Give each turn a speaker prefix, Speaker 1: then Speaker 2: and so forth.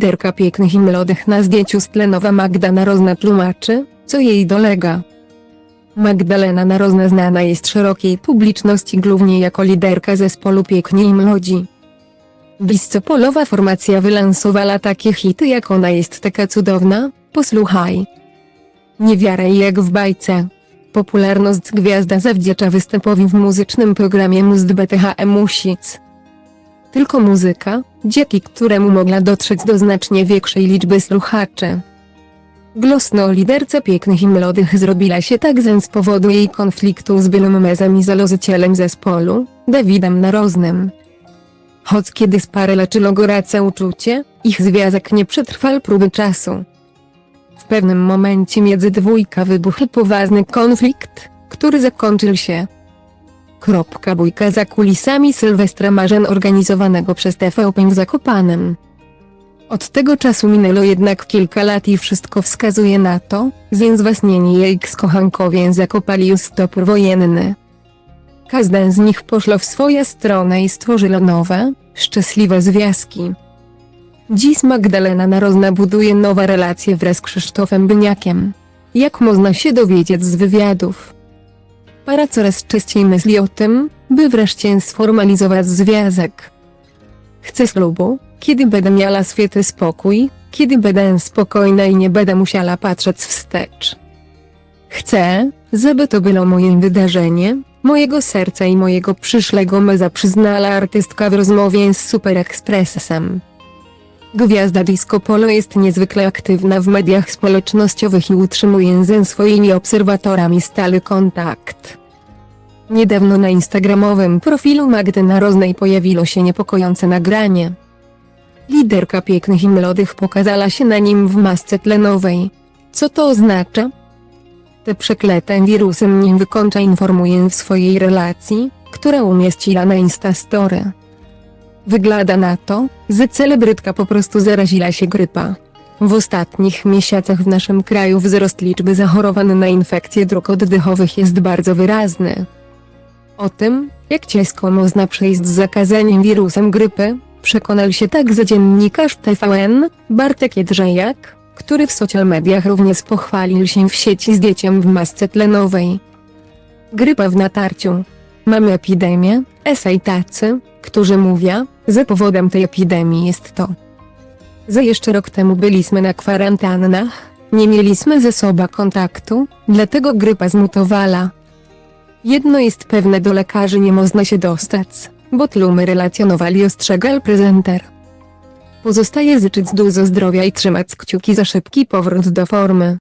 Speaker 1: Liderka pięknych i młodych na zdjęciu z tlenowa Magda Narozna tłumaczy, co jej dolega. Magdalena Narozna znana jest szerokiej publiczności głównie jako liderka zespołu Piękni i Młodzi. Discopolowa formacja wylansowała takie hity jak Ona jest taka cudowna, Posłuchaj. Niewiara i jak w bajce. Popularność gwiazda zawdzięcza występowi w muzycznym programie Must BTH Music. Tylko muzyka, dzięki któremu mogła dotrzeć do znacznie większej liczby słuchaczy. Glosno o liderce pięknych i młodych zrobiła się tak z powodu jej konfliktu z byłym mezem i założycielem zespołu, Dawidem Naroznym. Choć kiedy sparę leczyło gorące uczucie, ich związek nie przetrwał próby czasu. W pewnym momencie między dwójka wybuchł poważny konflikt, który zakończył się. Kropka bójka za kulisami Sylwestra Marzeń organizowanego przez TVP w Zakopanem. Od tego czasu minęło jednak kilka lat i wszystko wskazuje na to, że zwasnieni jej kochankowie zakopali już topór wojenny. Każda z nich poszła w swoją stronę i stworzyła nowe, szczęśliwe związki. Dziś Magdalena Narozna buduje nowe relacje wraz z Krzysztofem Byniakiem. Jak można się dowiedzieć z wywiadów? Para coraz częściej myśli o tym, by wreszcie sformalizować związek. Chcę ślubu, kiedy będę miała święty spokój, kiedy będę spokojna i nie będę musiała patrzeć wstecz. Chcę, żeby to było moje wydarzenie, mojego serca i mojego przyszłego meza przyznała artystka w rozmowie z Super Expressem. Gwiazda Disco Polo jest niezwykle aktywna w mediach społecznościowych i utrzymuje ze swoimi obserwatorami stały kontakt. Niedawno na instagramowym profilu Magdy Naroznej pojawiło się niepokojące nagranie. Liderka pięknych i młodych pokazała się na nim w masce tlenowej. Co to oznacza? Te przeklęte wirusy mnie wykończa informuje w swojej relacji, która umieściła na Instastory. Wygląda na to, że celebrytka po prostu zaraziła się grypa. W ostatnich miesiącach w naszym kraju wzrost liczby zachorowanych na infekcje dróg oddechowych jest bardzo wyraźny. O tym, jak ciężko można przejść z zakazaniem wirusem grypy, przekonał się także dziennikarz TVN, Bartek Jedrzejak, który w social mediach również pochwalił się w sieci zdjęciem w masce tlenowej. Grypa w natarciu. Mamy epidemię, esej tacy, którzy mówią, że powodem tej epidemii jest to, że jeszcze rok temu byliśmy na kwarantannach, nie mieliśmy ze sobą kontaktu, dlatego grypa zmutowała. Jedno jest pewne do lekarzy nie można się dostać, bo tłumy relacjonowali ostrzegal prezenter. Pozostaje życzyć dużo zdrowia i trzymać kciuki za szybki powrót do formy.